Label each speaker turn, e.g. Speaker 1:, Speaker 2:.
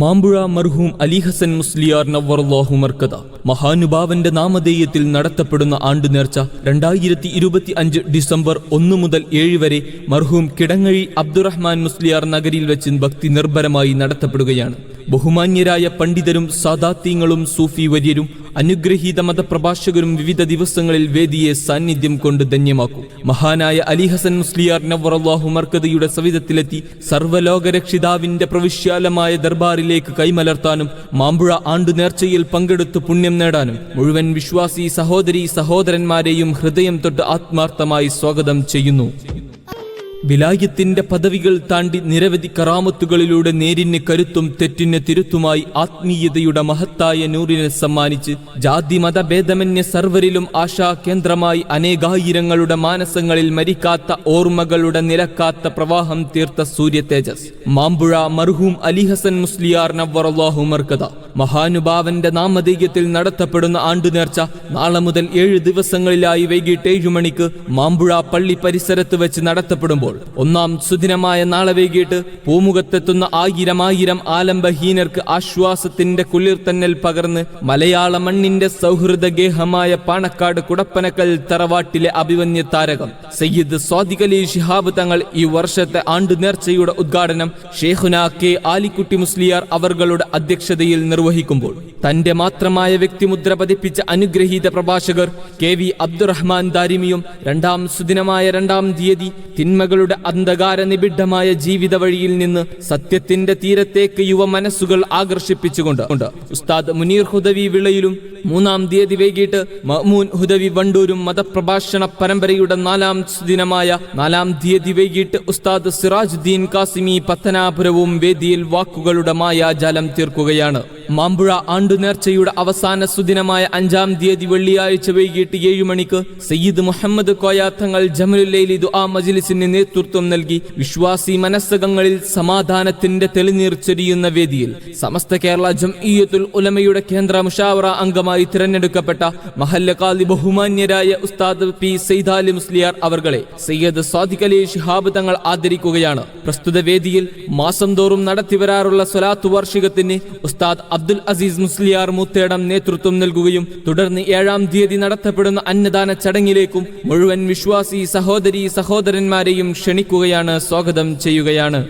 Speaker 1: മാമ്പുഴ മർഹൂം അലി ഹസൻ മുസ്ലിയാർ നവറുല്ലാഹു മർക്കത മഹാനുഭാവന്റെ നാമധേയത്തിൽ നടത്തപ്പെടുന്ന ആണ്ടു നേർച്ച രണ്ടായിരത്തി ഇരുപത്തി അഞ്ച് ഡിസംബർ ഒന്ന് മുതൽ ഏഴ് വരെ മർഹൂം കിടങ്ങഴി അബ്ദുറഹ്മാൻ മുസ്ലിയാർ നഗരിയിൽ വെച്ച് ഭക്തി നിർഭരമായി നടത്തപ്പെടുകയാണ്. ബഹുമാന്യരായ പണ്ഡിതരും സാദാത്യങ്ങളും സൂഫി വര്യരും അനുഗ്രഹീത മതപ്രഭാഷകരും വിവിധ ദിവസങ്ങളിൽ വേദിയെ സാന്നിധ്യം കൊണ്ട് ധന്യമാക്കും. മഹാനായ അലി ഹസൻ മുസ്ലിയാർ നവറല്ലാഹു മർക്കതയുടെ സവിധത്തിലെത്തി സർവലോകരക്ഷിതാവിന്റെ പ്രവിശ്യാലമായ ദർബാറിലേക്ക് കൈമലർത്താനും മാമ്പുഴ ആണ്ടു നേർച്ചയിൽ പങ്കെടുത്ത് പുണ്യം നേടാനും മുഴുവൻ വിശ്വാസി സഹോദരി സഹോദരന്മാരെയും ഹൃദയം തൊട്ട് ആത്മാർത്ഥമായി സ്വാഗതം ചെയ്യുന്നു. വിലായത്തിന്റെ പദവികൾ താണ്ടി നിരവധി കറാമത്തുകളിലൂടെ നേരിന് കരുത്തും തെറ്റിന് തിരുത്തുമായി ആത്മീയതയുടെ മഹത്തായ നൂറിനെ സമ്മാനിച്ച് ജാതി മതഭേദമന്യ സർവരിലും ആശാ കേന്ദ്രമായി അനേകായിരങ്ങളുടെ മാനസങ്ങളിൽ മരിക്കാത്ത ഓർമ്മകളുടെ നിലക്കാത്ത പ്രവാഹം തീർത്ത സൂര്യ തേജസ്. മാമ്പുഴ മർഹൂം അലി ഹസൻ മുസ്ലിയാർ നവറാഹു മർക്കത മഹാനുഭാവന്റെ നാമധേയത്തിൽ നടത്തപ്പെടുന്ന ആണ്ടുനേർച്ച നാളെ മുതൽ ഏഴ് ദിവസങ്ങളിലായി വൈകിട്ട് ഏഴു മണിക്ക് മാമ്പുഴ പള്ളി പരിസരത്ത് വെച്ച് നടത്തപ്പെടുമ്പോൾ ഒന്നാം സുദിനമായ നാളെ വൈകിട്ട് പൂമുഖത്തെത്തുന്ന ആയിരം ആയിരം ആലംബഹീനർക്ക് ആശ്വാസത്തിന്റെ കുളിർത്തന്നൽ പകർന്ന് മലയാള മണ്ണിന്റെ സൗഹൃദ ഗേഹമായ പാണക്കാട് കുടപ്പനക്കൽ തറവാട്ടിലെ അഭിവന്യ താരകം സയ്യിദ് സ്വാദിഖലി ഷിഹാബ് തങ്ങൾ ഈ വർഷത്തെ ആണ്ടു നേർച്ചയുടെ ഉദ്ഘാടനം ഷേഖുന കെ ആലിക്കുട്ടി മുസ്ലിയാർ അവർകളുടെ അധ്യക്ഷതയിൽ നിർവഹിക്കുമ്പോൾ. തന്റെ മാത്രമായ വ്യക്തിമുദ്ര പതിപ്പിച്ച അനുഗ്രഹീത പ്രഭാഷകർ കെ വി അബ്ദുറഹ്മാൻ ദാരിമിയും രണ്ടാം സുദിനമായ രണ്ടാം തീയതി തിന്മകളുടെ അന്ധകാര നിബിഡമായ ജീവിത വഴിയിൽ നിന്ന് സത്യത്തിന്റെ തീരത്തേക്ക് യുവ മനസ്സുകൾ ആകർഷിപ്പിച്ചുകൊണ്ട്. ഉസ്താദ് മുനീർ ഹുദവി വിളയിലും മൂന്നാം തീയതി വൈകിട്ട് മഹ്മൂൻ ഹുദവി വണ്ടൂരും മതപ്രഭാഷണ പരമ്പരയുടെ നാലാം ദിനമായ നാലാം തീയതി വൈകിട്ട് ഉസ്താദ് സിറാജുദ്ദീൻ കാസിമി പത്തനാപുരവും വേദിയിൽ വാക്കുകളുടെ മായാജാലം തീർക്കുകയാണ്. മാമ്പുഴ ആണ്ടുനേർച്ചയുടെ അവസാന സുദിനമായ അഞ്ചാം തീയതി വെള്ളിയാഴ്ച വൈകിട്ട് ഏഴു മണിക്ക് സയ്യിദ് മുഹമ്മദ് കോയാത്തങ്ങൾ തങ്ങൾ ജമലുല്ലൈലി ദുആ മജ്ലിസിന് നേതൃത്വം നൽകി വിശ്വാസി മനസ്സകങ്ങളിൽ സമാധാനത്തിന്റെ തെളിനീർ ചൊരിയുന്ന വേദിയിൽ. സമസ്ത കേരള ജംഇയ്യത്തുൽ ഉലമയുടെ കേന്ദ്ര മുഷാവറ അംഗമായി തിരഞ്ഞെടുക്കപ്പെട്ട മഹല്ല കാലി ബഹുമാന്യരായ ഉസ്താദ് പി സൈദാലി മുസ്ലിയാർ അവർകളെ സയ്യദ് സ്വാദിഖ് അലി ഷിഹാബ് തങ്ങൾ ആദരിക്കുകയാണ്. പ്രസ്തുത വേദിയിൽ മാസം തോറും നടത്തിവരാറുള്ള സ്വലാത്തു വാർഷികത്തിന് ഉസ്താദ് അബ്ദുൽ അസീസ് മുസ്ലിയാർ മുത്തേടം നേതൃത്വം നൽകുകയും തുടർന്ന് ഏഴാം തീയതി നടത്തപ്പെടുന്ന അന്നദാന ചടങ്ങിലേക്കും മുഴുവൻ വിശ്വാസി സഹോദരി സഹോദരന്മാരെയും ക്ഷണിക്കുകയാണ് സ്വാഗതം ചെയ്യുകയാണ്.